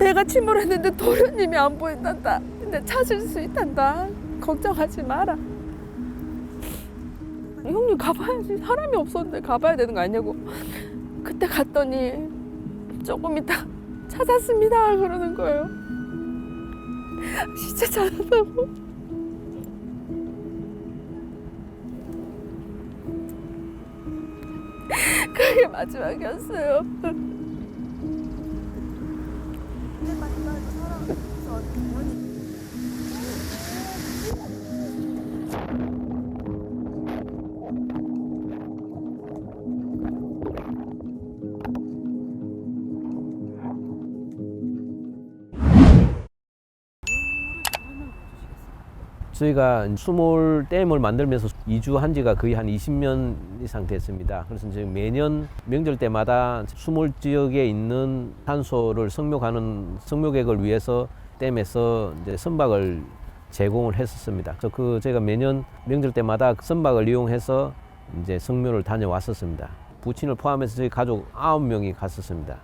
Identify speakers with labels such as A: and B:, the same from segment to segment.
A: 배가 침몰했는데 도련님이 안 보인단다. 근데 찾을 수 있단다. 걱정하지 마라. 형님 가봐야지. 사람이 없었는데 가봐야 되는 거 아니냐고. 그때 갔더니 조금 있다 찾았습니다. 그러는 거예요. 진짜 찾았다고. 그게 마지막이었어요.
B: 저희가 수몰 댐을 만들면서 이주한 지가 거의 한 20년 이상 됐습니다. 그래서 이제 매년 명절 때마다 수몰 지역에 있는 탄소를 성묘하는 성묘객을 위해서 댐에서 이제 선박을 제공을 했었습니다. 그래서 그 제가 매년 명절 때마다 그 선박을 이용해서 이제 성묘를 다녀왔었습니다. 부친을 포함해서 저희 가족 9명이 갔었습니다.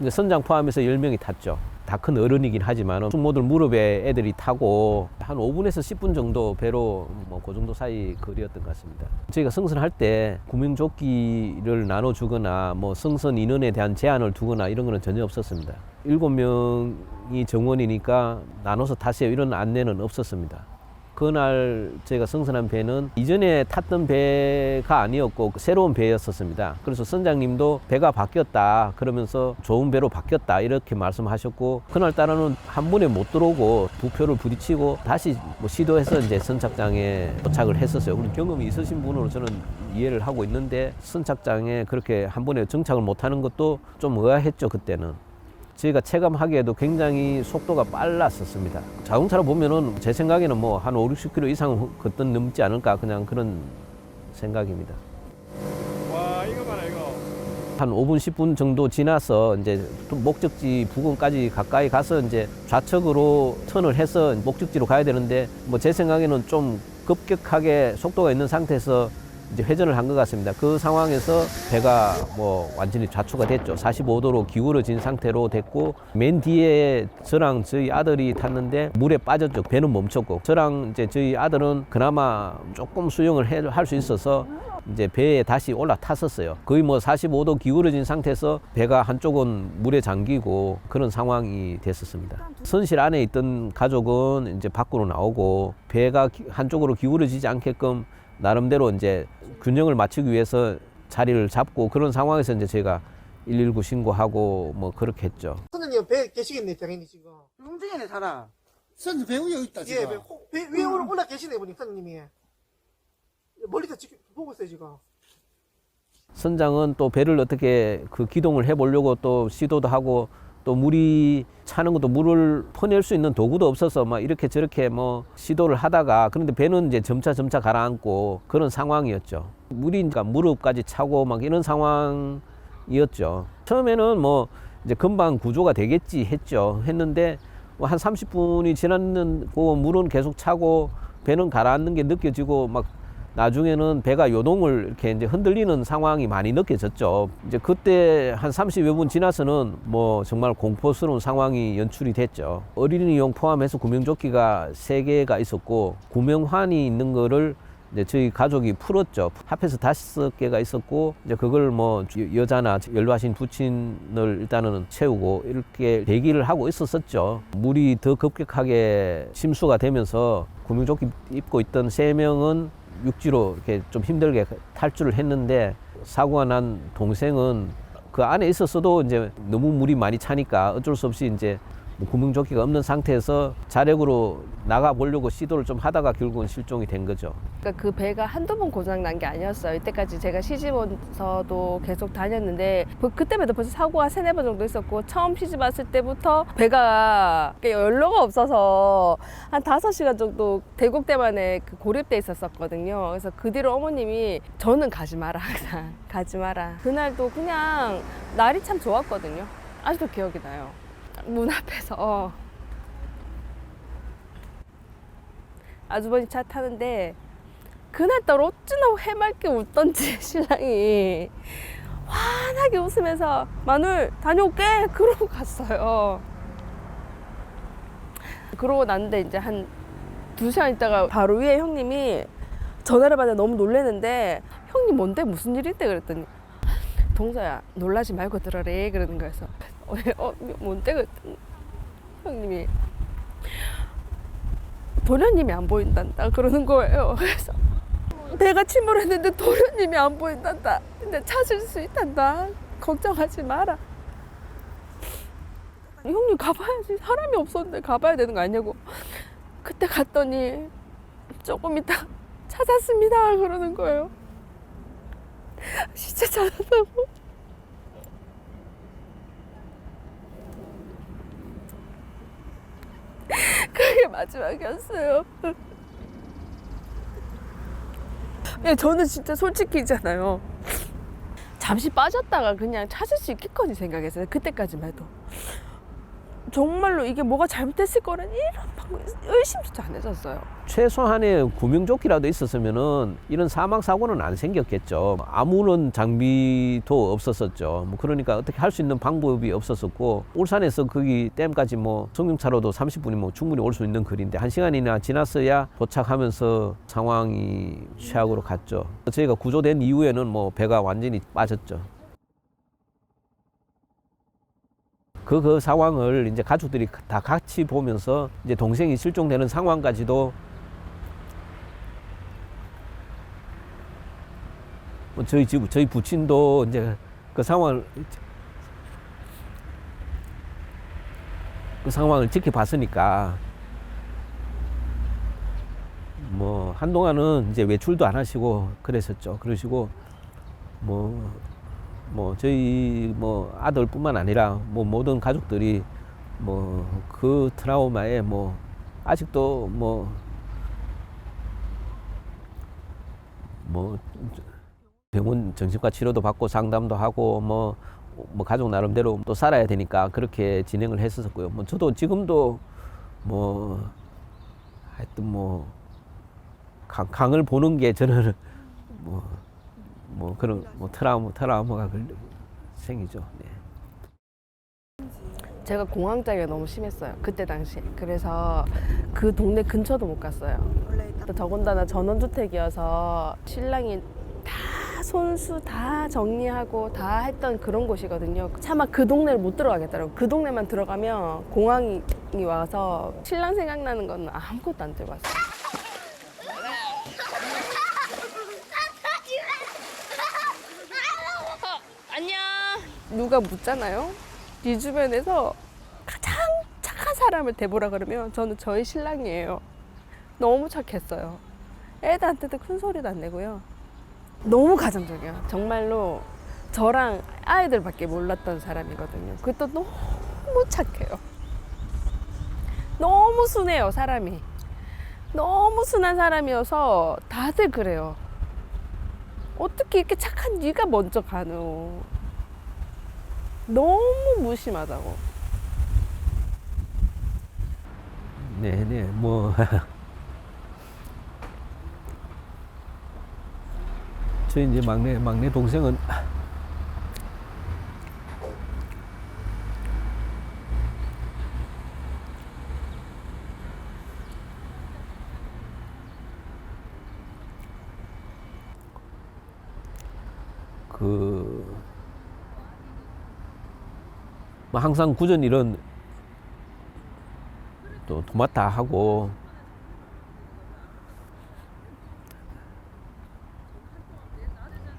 B: 이제 선장 포함해서 10명이 탔죠. 다 큰 어른이긴 하지만 모두 무릎에 애들이 타고 한 5분에서 10분 정도 배로 뭐 그 정도 사이 거리였던 것 같습니다. 저희가 성선할 때 구명조끼를 나눠주거나 뭐 성선 인원에 대한 제한을 두거나 이런 거는 전혀 없었습니다. 7명 이 정원이니까 나눠서 타세요 이런 안내는 없었습니다. 그날 제가 성선한 배는 이전에 탔던 배가 아니었고 새로운 배였었습니다. 그래서 선장님도 배가 바뀌었다 그러면서 좋은 배로 바뀌었다 이렇게 말씀하셨고 그날 따라는 한 번에 못 들어오고 부표를 부딪히고 다시 뭐 시도해서 이제 선착장에 도착을 했었어요. 그런 경험이 있으신 분으로 저는 이해를 하고 있는데 선착장에 그렇게 한 번에 정착을 못하는 것도 좀 의아했죠 그때는. 저희가 체감하기에도 굉장히 속도가 빨랐었습니다. 자동차로 보면은 제 생각에는 뭐 한 5, 60km 이상 걷던 넘지 않을까 그냥 그런 생각입니다.
C: 와 이거 봐라 이거
B: 한 5분, 10분 정도 지나서 이제 또 목적지 부근까지 가까이 가서 이제 좌측으로 턴을 해서 목적지로 가야 되는데 뭐 제 생각에는 좀 급격하게 속도가 있는 상태에서 이제 회전을 한 것 같습니다. 그 상황에서 배가 뭐 완전히 좌초가 됐죠. 45도로 기울어진 상태로 됐고 맨 뒤에 저랑 저희 아들이 탔는데 물에 빠졌죠. 배는 멈췄고 저랑 이제 저희 아들은 그나마 조금 수영을 할 수 있어서 이제 배에 다시 올라탔었어요. 거의 뭐 45도 기울어진 상태에서 배가 한쪽은 물에 잠기고 그런 상황이 됐었습니다. 선실 안에 있던 가족은 이제 밖으로 나오고 배가 기- 한쪽으로 기울어지지 않게끔 나름대로 이제 균형을 맞추기 위해서 자리를 잡고 그런 상황에서 이제 제가 119 신고하고 뭐 그렇게 했죠.
D: 선생님 배 계시겠네 당연히 지금
E: 웅등이네 살아. 선수 배우 여기 있다
D: 예,
E: 지금.
D: 배, 호- 배 위에 올라 올라 계시네 보니 선생님이 멀리서 지금 보고 있어요 지금
B: 선장은 또 배를 어떻게 그 기동을 해보려고 또 시도도 하고 또 물이 차는 것도 물을 퍼낼 수 있는 도구도 없어서 막 이렇게 저렇게 뭐 시도를 하다가 그런데 배는 이제 점차 점차 가라앉고 그런 상황이었죠. 물이 그러니까 무릎까지 차고 막 이런 상황이었죠. 처음에는 뭐 이제 금방 구조가 되겠지 했죠. 했는데 뭐한 30분이 지났는 고 물은 계속 차고 배는 가라앉는 게 느껴지고 막 나중에는 배가 요동을 이렇게 이제 흔들리는 상황이 많이 느껴졌죠. 이제 그때 한 30여 분 지나서는 뭐 정말 공포스러운 상황이 연출이 됐죠. 어린이용 포함해서 구명조끼가 세개가 있었고 구명환이 있는 거를 이제 저희 가족이 풀었죠. 합해서 다섯 개가 있었고 이제 그걸 뭐 여- 여자나 연로하신 부친을 일단은 채우고 이렇게 대기를 하고 있었었죠. 물이 더 급격하게 침수가 되면서 구명조끼 입고 있던 세 명은 육지로 이렇게 좀 힘들게 탈출을 했는데 사고가 난 동생은 그 안에 있었어도 이제 너무 물이 많이 차니까 어쩔 수 없이 이제 뭐 구명조끼가 없는 상태에서 자력으로 나가 보려고 시도를 좀 하다가 결국은 실종이 된 거죠.
A: 그러니까 그 배가 한두 번 고장 난 게 아니었어요. 이때까지 제가 시집 와서도 계속 다녔는데 그- 그때마다 벌써 사고가 세네 번 정도 있었고 처음 시집 왔을 때부터 배가 연료가 없어서 한 다섯 시간 정도 대곡대만에 그 고립돼 있었었거든요. 그래서 그 뒤로 어머님이 저는 가지 마라 항상 가지 마라. 그날도 그냥 날이 참 좋았거든요. 아직도 기억이 나요. 문 앞에서 아주머니 차 타는데 그날따라 어찌나 해맑게 웃던지 신랑이 환하게 웃으면서 마눌 다녀올게! 그러고 갔어요. 그러고 났는데 이제 한 두 시간 있다가 바로 위에 형님이 전화를 받아 너무 놀래는데 형님 뭔데? 무슨 일인데? 그랬더니 동서야 놀라지 말고 들어래. 그러는 거여서. 어, 어 뭔데 그랬더니 형님이 도련님이 안 보인단다 그러는 거예요. 그래서 내가 침몰 했는데 도련님이 안 보인단다. 근데 찾을 수 있단다. 걱정하지 마라. 형님 가봐야지. 사람이 없었는데 가봐야 되는 거 아니냐고. 그때 갔더니 조금 있다 찾았습니다. 그러는 거예요. 진짜 찾았다고. 그게 마지막이었어요. 예, 저는 진짜 솔직히잖아요. 잠시 빠졌다가 그냥 찾을 수 있겠거니 생각했어요. 그때까지만 해도. 정말로 이게 뭐가 잘못됐을 거라는 이런 방금 의심조차 안 해졌어요.
B: 최소한의 구명조끼라도 있었으면은 이런 사망 사고는 안 생겼겠죠. 아무런 장비도 없었었죠. 뭐 그러니까 어떻게 할 수 있는 방법이 없었었고 울산에서 거기 댐까지 뭐 성경차로도 30분이면 뭐 충분히 올 수 있는 거리인데 한 시간이나 지났어야 도착하면서 상황이 최악으로 갔죠. 저희가 구조된 이후에는 뭐 배가 완전히 빠졌죠. 그, 그 상황을 이제 가족들이 다 같이 보면서 이제 동생이 실종되는 상황까지도 뭐 저희 집, 저희 부친도 이제 그 상황을 그 상황을 지켜봤으니까 뭐 한동안은 이제 외출도 안 하시고 그랬었죠. 그러시고 뭐 뭐 저희 뭐 아들뿐만 아니라 뭐 모든 가족들이 뭐 그 트라우마에 뭐 아직도 뭐 뭐 병원 정신과 치료도 받고 상담도 하고 뭐, 뭐 가족 나름대로 또 살아야 되니까 그렇게 진행을 했었고요. 뭐 저도 지금도 뭐 하여튼 뭐 강, 강을 보는 게 저는 뭐, 뭐 그런 뭐 트라우마 트라우마가 걸려 생기죠. 네.
A: 제가 공황장애가 너무 심했어요. 그때 당시에. 그래서 그 동네 근처도 못 갔어요. 또 더군다나 전원주택이어서 신랑이 다 손수 다 정리하고 다 했던 그런 곳이거든요. 차마 그 동네를 못 들어가겠더라고요. 그 동네만 들어가면 공항이 와서 신랑 생각나는 건 아무것도 안 들고 왔어요. 안녕. 누가 묻잖아요. 이 주변에서 가장 착한 사람을 대보라 그러면 저는 저희 신랑이에요. 너무 착했어요. 애들한테도 큰 소리도 안 내고요. 너무 가정적이야. 정말로 저랑 아이들밖에 몰랐던 사람이거든요. 그것도 너무 착해요. 너무 순해요, 사람이. 너무 순한 사람이어서 다들 그래요. 어떻게 이렇게 착한 네가 먼저 가노? 너무 무심하다고.
B: 네, 네, 뭐. 저 이제 막내, 막내 동생은 그, 뭐 항상 구전 이런 또 도맡아 하고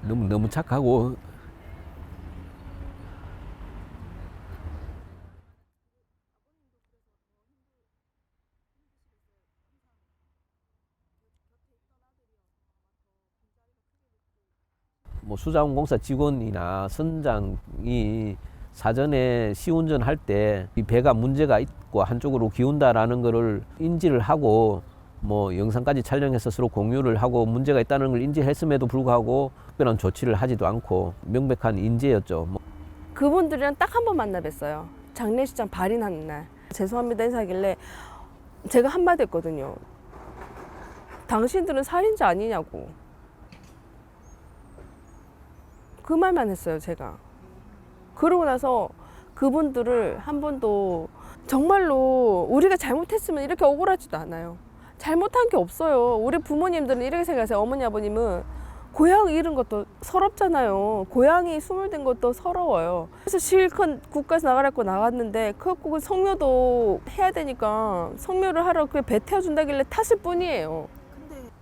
B: 너무 너무 착하고. 뭐 수자원공사 직원이나 선장이 사전에 시운전 할때 이 배가 문제가 있고 한쪽으로 기운다라는 거를 인지를 하고 뭐 영상까지 촬영해서 서로 공유를 하고 문제가 있다는 걸 인지했음에도 불구하고 특별한 조치를 하지도 않고 명백한 인재였죠. 뭐
A: 그분들이랑 딱 한 번 만나 뵀어요. 장례식장 발인하는 날. 죄송합니다 인사하길래 제가 한마디 했거든요. 당신들은 살인자 아니냐고. 그 말만 했어요, 제가. 그러고 나서 그분들을 한 번도 정말로 우리가 잘못했으면 이렇게 억울하지도 않아요. 잘못한 게 없어요. 우리 부모님들은 이렇게 생각하세요. 어머니 아버님은 고향 잃은 것도 서럽잖아요. 고향이 스물된 것도 서러워요. 그래서 실컷 국가에서 나가라고 나갔는데 그거 성묘도 해야 되니까 성묘를 하러 그배 태워준다길래 탔을 뿐이에요.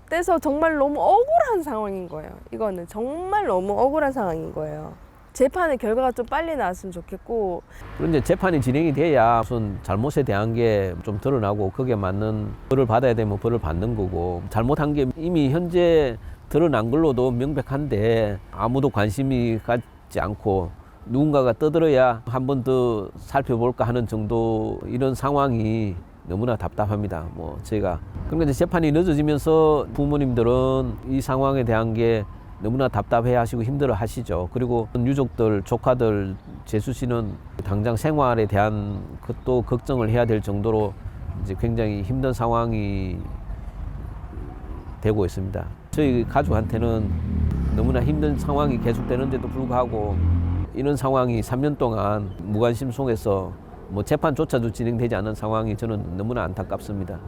A: 그래서 정말 너무 억울한 상황인 거예요. 이거는 정말 너무 억울한 상황인 거예요. 재판의 결과가 좀 빨리 나왔으면 좋겠고
B: 그런 이제 재판이 진행이 돼야 무슨 잘못에 대한 게 좀 드러나고 거기에 맞는 벌을 받아야 되면 벌을 받는 거고 잘못한 게 이미 현재 드러난 걸로도 명백한데 아무도 관심이 갖지 않고 누군가가 떠들어야 한 번 더 살펴볼까 하는 정도 이런 상황이 너무나 답답합니다. 뭐 저희가 그러니까 재판이 늦어지면서 부모님들은 이 상황에 대한 게 너무나 답답해 하시고 힘들어 하시죠. 그리고 유족들, 조카들, 재수 씨는 당장 생활에 대한 것도 걱정을 해야 될 정도로 이제 굉장히 힘든 상황이 되고 있습니다. 저희 가족한테는 너무나 힘든 상황이 계속되는데도 불구하고 이런 상황이 3년 동안 무관심 속에서 뭐 재판조차도 진행되지 않은 상황이 저는 너무나 안타깝습니다.